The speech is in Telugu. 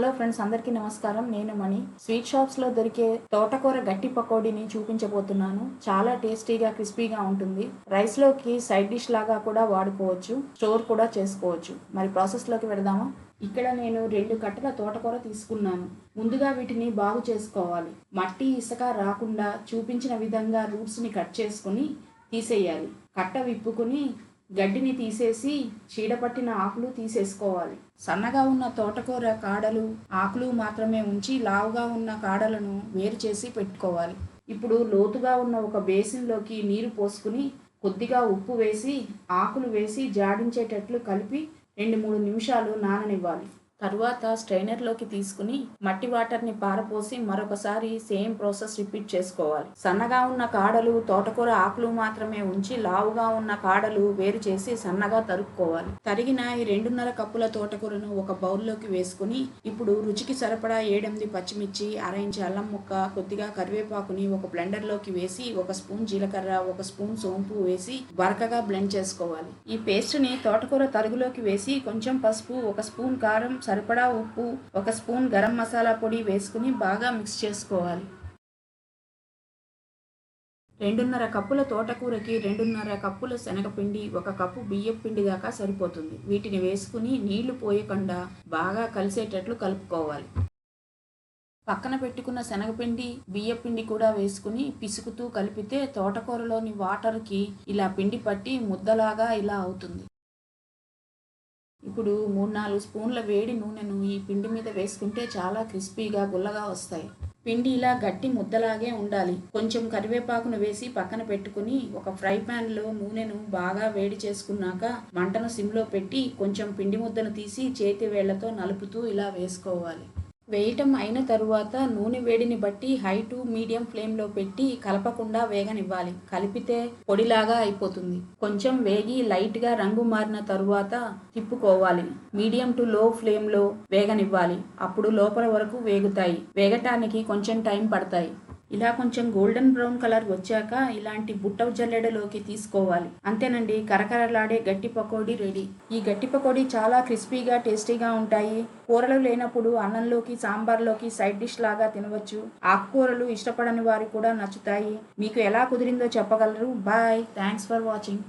హలో ఫ్రెండ్స్ అందరికీ నమస్కారం. నేను మణి. స్వీట్ షాప్స్లో దొరికే తోటకూర గట్టి పకోడీని చూపించబోతున్నాను. చాలా టేస్టీగా క్రిస్పీగా ఉంటుంది. రైస్లోకి సైడ్ డిష్ లాగా కూడా వాడుకోవచ్చు. స్టోర్ కూడా చేసుకోవచ్చు. మరి ప్రాసెస్లోకి వెళదామా? ఇక్కడ నేను రెండు కట్టల తోటకూర తీసుకున్నాను. ముందుగా వీటిని బాగు చేసుకోవాలి. మట్టి ఇసుక రాకుండా చూపించిన విధంగా రూట్స్ని కట్ చేసుకుని తీసేయాలి. కట్ట విప్పుకుని గడ్డిని తీసేసి చీడపట్టిన ఆకులు తీసేసుకోవాలి. సన్నగా ఉన్న తోటకూర కాడలు ఆకులు మాత్రమే ఉంచి లావుగా ఉన్న కాడలను వేరు చేసి పెట్టుకోవాలి. ఇప్పుడు లోతుగా ఉన్న ఒక బేసిన్లోకి నీరు పోసుకుని కొద్దిగా ఉప్పు వేసి ఆకులు వేసి జాడించేటట్లు కలిపి రెండు మూడు నిమిషాలు నాననివ్వాలి. తరువాత స్ట్రైనర్లోకి తీసుకుని మట్టి వాటర్ని పారపోసి మరొకసారి సేమ్ ప్రాసెస్ రిపీట్ చేసుకోవాలి. సన్నగా ఉన్న కాడలు తోటకూర ఆకులు మాత్రమే ఉంచి లావుగా ఉన్న కాడలు వేరు చేసి సన్నగా తరుక్కోవాలి. తరిగిన ఈ రెండున్నర కప్పుల తోటకూరను ఒక బౌల్లోకి వేసుకుని ఇప్పుడు రుచికి సరిపడా ఏడెనిమిది పచ్చిమిర్చి అర అల్లం ముక్క కొద్దిగా కరివేపాకుని ఒక బ్లెండర్లోకి వేసి ఒక స్పూన్ జీలకర్ర ఒక స్పూన్ సోంపు వేసి బరకగా బ్లెండ్ చేసుకోవాలి. ఈ పేస్ట్ని తోటకూర తరుగులోకి వేసి కొంచెం పసుపు ఒక స్పూన్ కారం సరిపడా ఉప్పు ఒక స్పూన్ గరం మసాలా పొడి వేసుకుని బాగా మిక్స్ చేసుకోవాలి. రెండున్నర కప్పుల తోటకూరకి రెండున్నర కప్పుల శనగపిండి ఒక కప్పు బియ్యం పిండి దాకా సరిపోతుంది. వీటిని వేసుకుని నీళ్ళు పోయకుండా బాగా కలిసేటట్లు కలుపుకోవాలి. పక్కన పెట్టుకున్న శనగపిండి బియ్యపిండి కూడా వేసుకుని పిసుకుతూ కలిపితే తోటకూరలోని వాటర్కి ఇలా పిండి పట్టి ముద్దలాగా ఇలా అవుతుంది. ఇప్పుడు మూడు నాలుగు స్పూన్ల వేడి నూనెను ఈ పిండి మీద వేసుకుంటే చాలా క్రిస్పీగా గుల్లగా వస్తాయి. పిండి ఇలా గట్టి ముద్దలాగే ఉండాలి. కొంచెం కరివేపాకును వేసి పక్కన పెట్టుకుని ఒక ఫ్రై ప్యాన్లో నూనెను బాగా వేడి చేసుకున్నాక మంటను సిమ్లో పెట్టి కొంచెం పిండి ముద్దను తీసి చేతి వేళ్ళతో నలుపుతూ ఇలా వేసుకోవాలి. వేయటం అయిన తరువాత నూనె వేడిని బట్టి హై టు మీడియం ఫ్లేమ్లో పెట్టి కలపకుండా వేగనివ్వాలి. కలిపితే పొడిలాగా అయిపోతుంది. కొంచెం వేగి లైట్గా రంగు మారిన తరువాత తిప్పుకోవాలి. మీడియం టు లో ఫ్లేమ్లో వేగనివ్వాలి. అప్పుడు లోపల వరకు వేగుతాయి. వేగటానికి కొంచెం టైం పడతాయి. ఇలా కొంచెం గోల్డెన్ బ్రౌన్ కలర్ వచ్చాక ఇలాంటి బుట్ట జల్లెడలోకి తీసుకోవాలి. అంతేనండి కరకరలాడే గట్టి పకోడీ రెడీ. ఈ గట్టి పకోడీ చాలా క్రిస్పీగా టేస్టీగా ఉంటాయి. కూరలు లేనప్పుడు అన్నంలోకి సాంబార్లోకి సైడ్ డిష్ లాగా తినవచ్చు. ఆకుకూరలు ఇష్టపడని వారికి కూడా నచ్చుతాయి. మీకు ఎలా కుదిరిందో చెప్పగలరు. బాయ్. Thanks for watching.